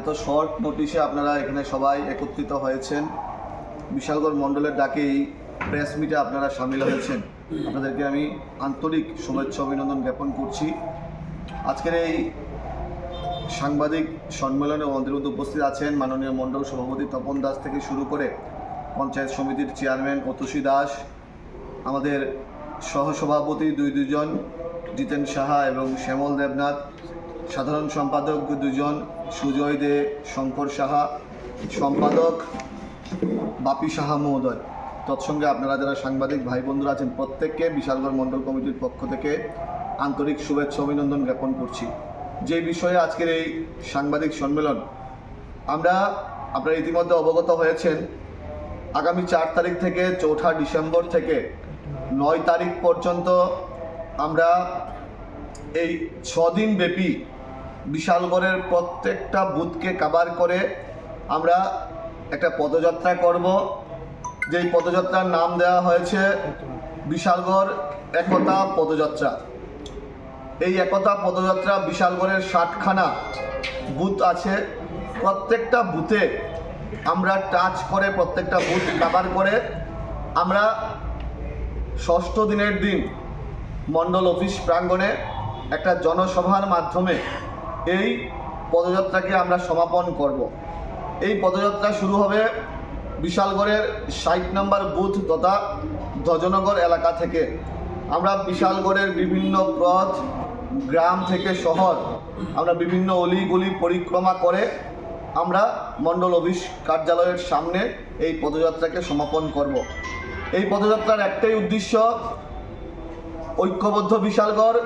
এত শর্ট নোটিশে আপনারা এখানে সবাই একত্রিত হয়েছেন। বিশালগড় মণ্ডলের ডাকে এই প্রেস মিটে আপনারা সামিল হয়েছেন। আপনাদেরকে আমি আন্তরিক শুভেচ্ছা অভিনন্দন জ্ঞাপন করছি। আজকের এই সাংবাদিক সম্মেলনে আমাদের মধ্যে উপস্থিত আছেন মাননীয় মণ্ডল সভাপতি তপন দাস থেকে শুরু করে পঞ্চায়েত সমিতির চেয়ারম্যান অতুষী দাস, আমাদের সহসভাপতি দুই দুজন, জিতেন সাহা এবং শ্যামল দেবনাথ। সাধারণ সম্পাদক দুজন, সুজয় দে, শঙ্কর সাহা, সম্পাদক বাপি সাহা মহোদয়। তৎসঙ্গে আপনারা যারা সাংবাদিক ভাই বন্ধুরা আছেন, প্রত্যেককে বিশালগড় মণ্ডল কমিটির পক্ষ থেকে আন্তরিক শুভেচ্ছা অভিনন্দন জ্ঞাপন করছি। যে বিষয়ে আজকের এই সাংবাদিক সম্মেলন, আমরা, আপনারা ইতিমধ্যে অবগত হয়েছেন, আগামী চার তারিখ থেকে চৌঠা ডিসেম্বর থেকে নয় তারিখ পর্যন্ত আমরা এই ছদিন ব্যাপী বিশালগড়ের প্রত্যেকটা বুথকে কাভার করে আমরা একটা পদযাত্রা করব। যেই পদযাত্রার নাম দেওয়া হয়েছে বিশালগড় একতা পদযাত্রা। এই একতা পদযাত্রা বিশালগড়ের ষাটখানা বুথ আছে। প্রত্যেকটা বুথে আমরা টাচ করে প্রত্যেকটা বুথ কাভার করে আমরা ষষ্ঠ দিনের দিন মণ্ডল অফিস প্রাঙ্গণে একটা জনসভার মাধ্যমে এই পদযাত্রাকে আমরা সমাপন করব। এই পদযাত্রা শুরু হবে বিশালগড়ের ষাট নম্বর বুথ তথা ধ্বজনগর এলাকা থেকে। আমরা বিশালগড়ের বিভিন্ন পথ গ্রাম থেকে শহর, আমরা বিভিন্ন অলিগলি পরিক্রমা করে আমরা মণ্ডল অফিস কার্যালয়ের সামনে এই পদযাত্রাকে সমাপন করব। এই পদযাত্রার একটাই উদ্দেশ্য ঐক্যবদ্ধ বিশালগড়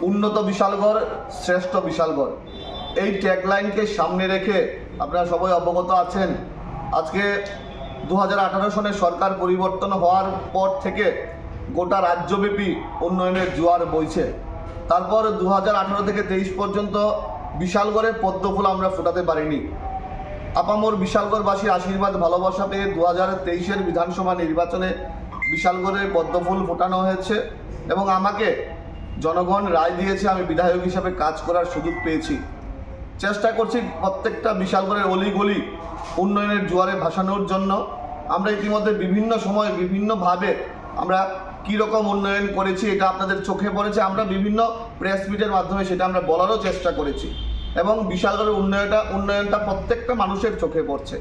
উন্নত বিশালগড়, শ্রেষ্ঠ বিশালগড়। এই ট্যাগলাইনকে সামনে রেখে আপনারা সবাই অবগত আছেন। আজকে দু হাজার আঠারো সনে সরকার পরিবর্তন হওয়ার পর থেকে গোটা রাজ্যব্যাপী উন্নয়নের জোয়ার বইছে। তারপর দু হাজার আঠারো থেকে তেইশ পর্যন্ত বিশালগড়ে পদ্মফুল আমরা ফোটাতে পারিনি। আপামোর বিশালগড়বাসীর আশীর্বাদ, ভালোবাসা পেয়ে দু হাজার তেইশের বিধানসভা নির্বাচনে বিশালগড়ে পদ্মফুল ফোটানো হয়েছে। এবং আমাকে জনগণ রায় দিয়েছে, আমি বিধায়ক হিসাবে কাজ করার সুযোগ পেয়েছি। চেষ্টা করছি প্রত্যেকটা বিশালগড়ের অলিগলি উন্নয়নের জোয়ারে ভাসানোর জন্য। আমরা ইতিমধ্যে বিভিন্ন সময় বিভিন্নভাবে আমরা কী রকম উন্নয়ন করেছি এটা আপনাদের চোখে পড়েছে, আমরা বিভিন্ন প্রেস মিটের মাধ্যমে সেটা আমরা বলারও চেষ্টা করেছি। এবং বিশালগড়ের উন্নয়নটা উন্নয়নটা প্রত্যেকটা মানুষের চোখে পড়ছে।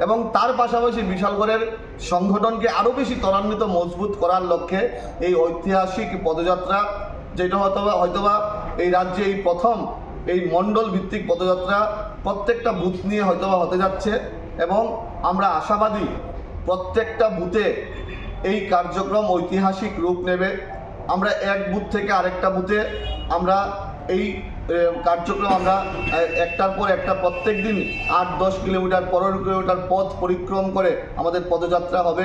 এবং তার পাশাপাশি বিশালগড়ের সংগঠনকে আরও বেশি ত্বরান্বিত, মজবুত করার লক্ষ্যে এই ঐতিহাসিক পদযাত্রা যেটা হয়তোবা হয়তোবা এই রাজ্যে এই প্রথম এই মণ্ডল ভিত্তিক পদযাত্রা প্রত্যেকটা বুথ নিয়ে হয়তোবা হতে যাচ্ছে এবং আমরা আশাবাদী প্রত্যেকটা বুথে এই কার্যক্রম ঐতিহাসিক রূপ নেবে। আমরা এক বুথ থেকে আরেকটা বুথে আমরা এই কার্যক্রম আমরা একটার পর একটা প্রত্যেক দিন আট, দশ কিলোমিটার, পনেরো কিলোমিটার পথ পরিক্রম করে আমাদের পদযাত্রা হবে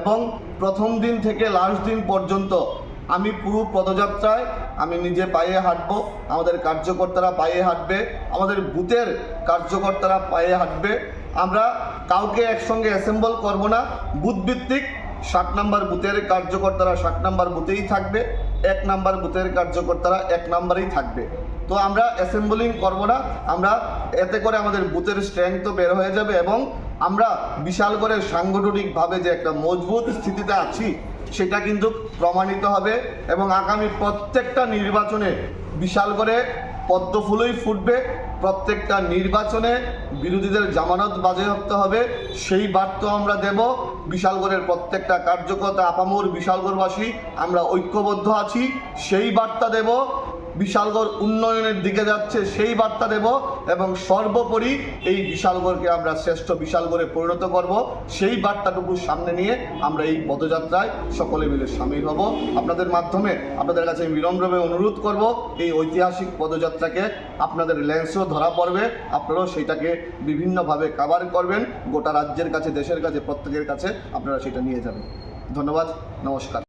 এবং প্রথম দিন থেকে লাস্ট দিন পর্যন্ত আমি পুরো পদযাত্রায় আমি নিজে পায়ে হাঁটবো, আমাদের কার্যকর্তারা পায়ে হাঁটবে, আমাদের বুথের কার্যকর্তারা পায়ে হাঁটবে। আমরা কাউকে একসঙ্গে অ্যাসেম্বল করব না, বুথ ভিত্তিক ষাট নাম্বার বুথের কার্যকর্তারা ষাট নাম্বার বুথেই থাকবে, এক নাম্বার বুথের কার্যকর্তারা এক নাম্বারেই থাকবে। তো আমরা অ্যাসেম্বলিং করব না, আমরা এতে করে আমাদের বুথের স্ট্রেংথ তো বের হয়ে যাবে এবং আমরা বিশাল করে সাংগঠনিকভাবে যে একটা মজবুত স্থিতিতে আছি সেটা কিন্তু প্রমাণিত হবে এবং আগামী প্রত্যেকটা নির্বাচনে বিশাল করে পদ্মফুলই ফুটবে। প্রত্যেকটা নির্বাচনে বিরোধীদের জামানত বাজেয়াপ্ত হবে। সেই বার্তা আমরা দেব। বিশালগড়ের প্রত্যেকটা কার্যকর্তা আপামর বিশালগড়বাসী আমরা ঐক্যবদ্ধ আছি। সেই বার্তা দেব। বিশালগড় উন্নয়নের দিকে যাচ্ছে, সেই বার্তা দেব এবং সর্বোপরি এই বিশালগড়কে আমরা শ্রেষ্ঠ বিশালগড়ে পরিণত করব। সেই বার্তাটুকু সামনে নিয়ে আমরা এই পদযাত্রায় সকলে মিলে সামিল হব। আপনাদের মাধ্যমে আপনাদের কাছে আমি বিনম্রভাবে অনুরোধ করব, এই ঐতিহাসিক পদযাত্রাকে আপনাদের লেন্সও ধরা পড়বে। আপনারাও সেইটাকে বিভিন্নভাবে কাভার করবেন। গোটা রাজ্যের কাছে, দেশের কাছে, প্রত্যেকের কাছে আপনারা সেটা নিয়ে যাবেন। ধন্যবাদ, নমস্কার।